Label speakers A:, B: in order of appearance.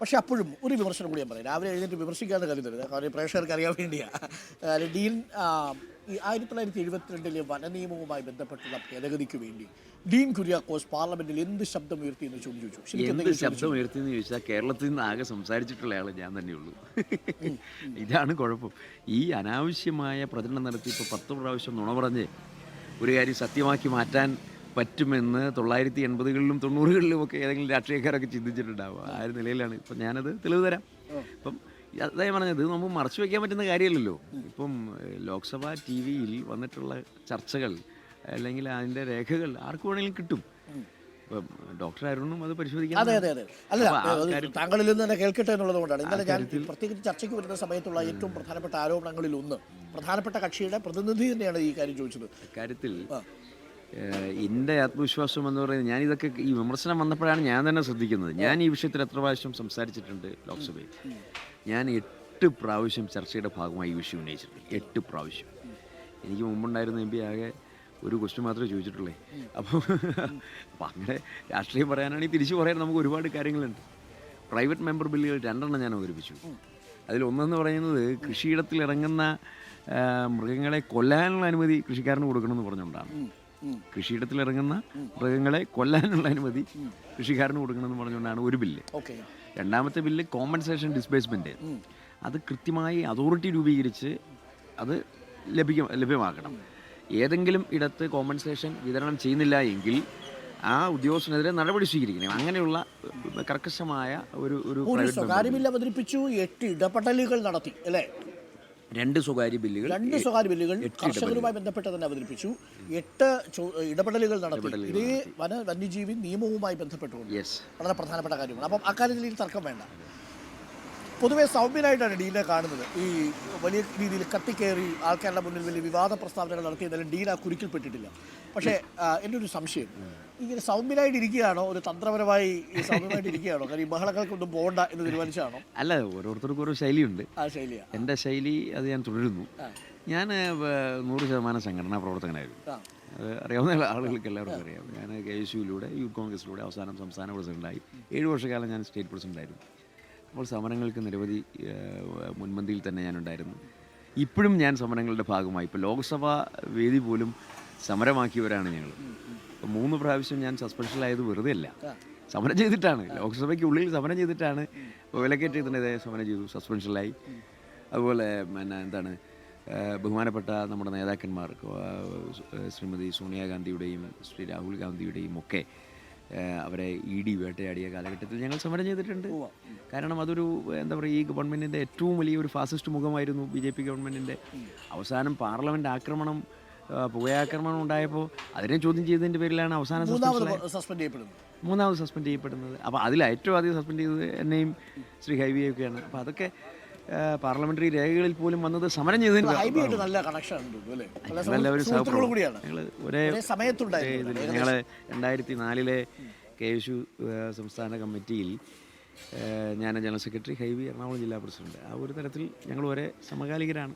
A: പക്ഷെ അപ്പോഴും ഒരു വിമർശനം കൂടി ഞാൻ പറയാം. രാവിലെ എഴുന്നേറ്റ് വിമർശിക്കാതെ കരുതരുത് കാരണം പ്രേക്ഷകർക്ക് അറിയാൻ വേണ്ടിയാണ് ഡീൻ ഈ ആയിരത്തി തൊള്ളായിരത്തി എഴുപത്തിരണ്ടിലെ വനനിയമവുമായി ബന്ധപ്പെട്ടുള്ള ഭേദഗതിക്ക് വേണ്ടി ഡീൻ കുര്യാക്കോസ് പാർലമെന്റിൽ എന്ത് ശബ്ദം ഉയർത്തി എന്ന് ചോദിച്ചു
B: എന്ത് ശബ്ദം ഉയർത്തിയെന്ന് ചോദിച്ചാൽ കേരളത്തിൽ നിന്ന് ആകെ സംസാരിച്ചിട്ടുള്ള ആൾ ഞാൻ തന്നെ തന്നെയുള്ളൂ ഇതാണ് കുഴപ്പം. ഈ അനാവശ്യമായ പ്രചരണം നടത്തി ഇപ്പോൾ പത്ത് പ്രാവശ്യം നുണ പറഞ്ഞ് ഒരു കാര്യം സത്യമാക്കി മാറ്റാൻ പറ്റുമെന്ന് തൊള്ളായിരത്തി എൺപതുകളിലും തൊണ്ണൂറുകളിലും ഒക്കെ ഏതെങ്കിലും രാഷ്ട്രീയക്കാരൊക്കെ ചിന്തിച്ചിട്ടുണ്ടാവുക. ആ ഒരു നിലയിലാണ്. ഇപ്പം ഞാനത് തെളിവ് തരാം. ഇപ്പം അതായത് പറഞ്ഞത് നമ്മൾ നമുക്ക് മറച്ചു വയ്ക്കാൻ പറ്റുന്ന കാര്യമല്ലല്ലോ. ഇപ്പം ലോക്സഭാ ടി വിയിൽ വന്നിട്ടുള്ള ചർച്ചകൾ അല്ലെങ്കിൽ അതിന്റെ രേഖകൾ ആർക്ക് വേണമെങ്കിലും കിട്ടും. ഡോക്ടർ അരുണും അത് പരിശോധിക്കാം
A: അതെ അതെ അതെ. അല്ല
B: അപ്പൊ
A: താങ്കളിൽ നിന്ന് തന്നെ കേൾക്കട്ടെ എന്നുള്ളതുകൊണ്ടാണ്. ഇന്നലെ ഞാൻ പ്രത്യേകിച്ച് ചർച്ചയ്ക്ക് വരുന്ന സമയത്തുള്ള ഏറ്റവും പ്രധാനപ്പെട്ട ആരോപണങ്ങളിൽ ഒന്ന് പ്രധാനപ്പെട്ട കക്ഷിയുടെ പ്രതിനിധി തന്നെയാണ് ഈ കാര്യം ചോദിച്ചത്.
B: കാര്യത്തിൽ എന്റെ ആത്മവിശ്വാസം എന്ന് പറയുന്നത് ഞാൻ ഇതൊക്കെ ഈ വിമർശനം വന്നപ്പോഴാണ് ഞാൻ തന്നെ ശ്രദ്ധിക്കുന്നത്. ഞാൻ ഈ വിഷയത്തിൽ എത്ര പ്രാവശ്യം സംസാരിച്ചിട്ടുണ്ട് ലോക്സഭയിൽ? ഞാൻ എട്ട് പ്രാവശ്യം ചർച്ചയുടെ ഭാഗമായി ഈ വിഷയം ഉന്നയിച്ചിട്ടുണ്ട്. എട്ട് പ്രാവശ്യം. എനിക്ക് മുമ്പുണ്ടായിരുന്ന എം പി ആകെ ഒരു ക്വസ്റ്റ്യൻ മാത്രമേ ചോദിച്ചിട്ടുള്ളേ. അപ്പോൾ അപ്പം അങ്ങനെ രാഷ്ട്രീയം പറയാനാണെങ്കിൽ തിരിച്ചു പറയാൻ നമുക്ക് ഒരുപാട് കാര്യങ്ങളുണ്ട്. പ്രൈവറ്റ് മെമ്പർ ബില്ലുകൾ രണ്ടെണ്ണം ഞാൻ അവതരിപ്പിച്ചു. അതിലൊന്നെന്ന് പറയുന്നത് കൃഷിയിടത്തിൽ ഇറങ്ങുന്ന മൃഗങ്ങളെ കൊല്ലാനുള്ള അനുമതി കൃഷിക്കാരന് കൊടുക്കണമെന്ന് പറഞ്ഞുകൊണ്ടാണ്. കൃഷിയിടത്തിൽ ഇറങ്ങുന്ന മൃഗങ്ങളെ കൊല്ലാനുള്ള അനുമതി കൃഷിക്കാരന് കൊടുക്കണമെന്ന് പറഞ്ഞുകൊണ്ടാണ് ഒരു ബില്ല്.
A: ഓക്കെ.
B: രണ്ടാമത്തെ ബില്ല് കോമ്പൻസേഷൻ ഡിസ്പ്ലേസ്മെന്റ് അത് കൃത്യമായി അതോറിറ്റി രൂപീകരിച്ച് അത് ലഭിക്കും ലഭ്യമാക്കണം ഏതെങ്കിലും ഇടത്ത് കോമ്പൻസേഷൻ വിതരണം ചെയ്യുന്നില്ല എങ്കിൽ ആ ഉദ്യോഗസ്ഥനെതിരെ നടപടി സ്വീകരിക്കണം. അങ്ങനെയുള്ള കർക്കശമായ ഒരു ഒരു
A: കാര്യമില്ല അവതരിപ്പിച്ചു എട്ട് ഇടപെടലുകൾ നടത്തി അല്ലേ?
B: രണ്ട് സ്വകാര്യ ബില്ലുകൾ
A: രണ്ട് സ്വകാര്യ ബില്ലുകൾ കർഷകരുമായി ബന്ധപ്പെട്ട് തന്നെ അവതരിപ്പിച്ചു. എട്ട് ഇടപെടലുകൾ നടത്തി. ഇതേ വന വന്യജീവി നിയമവുമായി ബന്ധപ്പെട്ടുകൊണ്ട്. വളരെ പ്രധാനപ്പെട്ട കാര്യമാണ്. അപ്പം അക്കാര്യത്തിൽ തർക്കം വേണ്ട. പൊതുവെ സൗമ്യനായിട്ടാണ് ഡീനെ കാണുന്നത്. ഈ വലിയ രീതിയിൽ കത്തിക്കേറി ആൾക്കാരുടെ മുന്നിൽ വലിയ വിവാദ പ്രസ്താവനകൾ നടത്തി എന്നാലും ഡീൻ ആ കുരുക്കിൽപ്പെട്ടിട്ടില്ല പക്ഷേ എന്റെ ഒരു സംശയം. ഇങ്ങനെ സൗമ്യനായിട്ട് ഇരിക്കുകയാണോ ഒരു തന്ത്രപരമായി സൗമ്യമായിട്ട് ഇരിക്കുകയാണോ കാര്യം ഈ ബഹളങ്ങൾക്കൊന്നും പോകണ്ട എന്ന് തീരുമാനിച്ചാണോ?
B: അല്ല ഓരോരുത്തർക്കും ഓരോ ശൈലിയുണ്ട്.
A: ആ ശൈലിയാണ്
B: എന്റെ ശൈലി അത് ഞാൻ തുടരുന്നു. ഞാൻ നൂറ് ശതമാനം സംഘടനാ പ്രവർത്തകനായിരുന്നു. അത് അറിയാവുന്ന ആളുകൾക്ക് എല്ലാവർക്കും അറിയാം. ഞാൻ കെ എസ് യുയിലൂടെ യൂത്ത് കോൺഗ്രസിലൂടെ അവസാനം സംസ്ഥാന പ്രസിഡന്റായി. ഏഴ് വർഷക്കാലം ഞാൻ സ്റ്റേറ്റ് പ്രസിഡന്റായിരുന്നു. അപ്പോൾ സമരങ്ങൾക്ക് നിരവധി മുൻപന്തിയിൽ തന്നെ ഞാനുണ്ടായിരുന്നു. ഇപ്പോഴും ഞാൻ സമരങ്ങളുടെ ഭാഗമായി. ഇപ്പോൾ ലോക്സഭാ വേദി പോലും സമരമാക്കിയവരാണ് ഞങ്ങൾ. മൂന്ന് പ്രാവശ്യം ഞാൻ സസ്പെൻഷനിലായത് വെറുതെ അല്ല. സമരം ചെയ്തിട്ടാണ്. ലോക്സഭയ്ക്ക് ഉള്ളിൽ സമരം ചെയ്തിട്ടാണ് ഇപ്പോൾ വിലക്കയറ്റ ഇതിനെതിരെ സമരം ചെയ്തു സസ്പെൻഷനിലായി. അതുപോലെ പിന്നെ എന്താണ് ബഹുമാനപ്പെട്ട നമ്മുടെ നേതാക്കന്മാർ ശ്രീമതി സോണിയാഗാന്ധിയുടെയും ശ്രീ രാഹുൽ ഗാന്ധിയുടെയും ഒക്കെ അവരെ ഇ ഡി വേട്ടയാടിയ കാലഘട്ടത്തിൽ ഞങ്ങൾ സമരം ചെയ്തിട്ടുണ്ട്. കാരണം അതൊരു എന്താ പറയുക ഈ ഗവൺമെന്റിന്റെ ഏറ്റവും വലിയ ഒരു ഫാസിസ്റ്റ് മുഖമായിരുന്നു ബി ജെ പി ഗവൺമെന്റിന്റെ അവസാനം പാർലമെന്റ് ആക്രമണം പുകയാക്രമണം ഉണ്ടായപ്പോൾ അതിനെ ചോദ്യം ചെയ്തതിന്റെ പേരിലാണ് അവസാനം
A: സസ്പെൻഡ് ചെയ്യപ്പെടുന്നത്.
B: മൂന്നാമത് സസ്പെൻഡ് ചെയ്യപ്പെടുന്നത്. അപ്പോൾ അതിൽ ഏറ്റവും ആദ്യം സസ്പെൻഡ് ചെയ്തത് എന്നെയും ശ്രീ ഹൈബിയൊക്കെയാണ് അപ്പോൾ അതൊക്കെ പാർലമെന്ററി രേഖകളിൽ പോലും വന്നത് സമരം ചെയ്തതിന്
A: കൂടിയാണ്.
B: ഞങ്ങൾ ഒരേ
A: സമയത്തുണ്ടായിരുന്നു.
B: ഞങ്ങൾ രണ്ടായിരത്തി നാലിലെ കെ യു സംസ്ഥാന കമ്മിറ്റിയിൽ ഞാൻ ജനറൽ സെക്രട്ടറി ഹൈവി എറണാകുളം ജില്ലാ പ്രസിഡന്റ്. ആ ഒരു തരത്തിൽ ഞങ്ങൾ ഒരേ സമകാലികരാണ്.